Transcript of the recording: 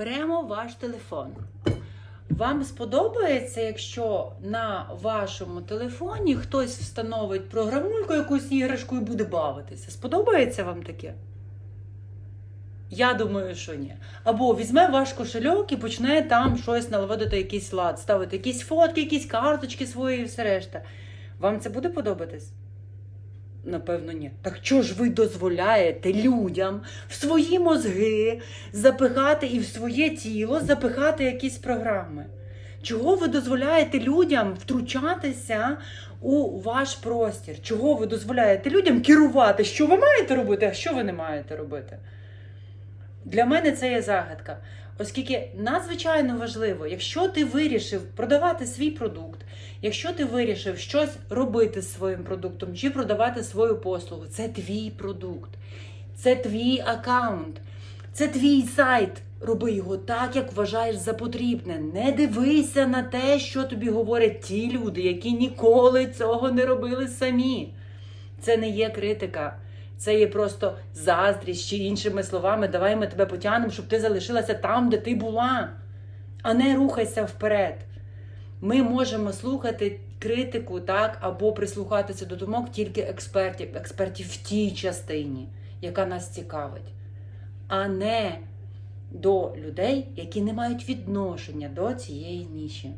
Беремо ваш телефон. Вам сподобається, якщо на вашому телефоні хтось встановить програмульку, якусь іграшку і буде бавитися? Сподобається вам таке? Я думаю, що ні. Або візьме ваш кошельок і почне там щось наводити якийсь лад, ставити якісь фотки, якісь карточки свої і все решта. Вам це буде подобатись? Напевно, ні. Так чого ж ви дозволяєте людям в свої мозги запихати і в своє тіло запихати якісь програми? Чого ви дозволяєте людям втручатися у ваш простір? Чого ви дозволяєте людям керувати, що ви маєте робити, а що ви не маєте робити? Для мене це є загадка. Оскільки надзвичайно важливо, якщо ти вирішив продавати свій продукт, якщо ти вирішив щось робити з своїм продуктом чи продавати свою послугу, це твій продукт, це твій аккаунт, це твій сайт. Роби його так, як вважаєш за потрібне. Не дивися на те, що тобі говорять ті люди, які ніколи цього не робили самі. Це не є критика. Це є просто заздрість чи іншими словами, давай ми тебе потягнемо, щоб ти залишилася там, де ти була, а не рухайся вперед. Ми можемо слухати критику, так, або прислухатися до думок тільки експертів, експертів в тій частині, яка нас цікавить, а не до людей, які не мають відношення до цієї ніші.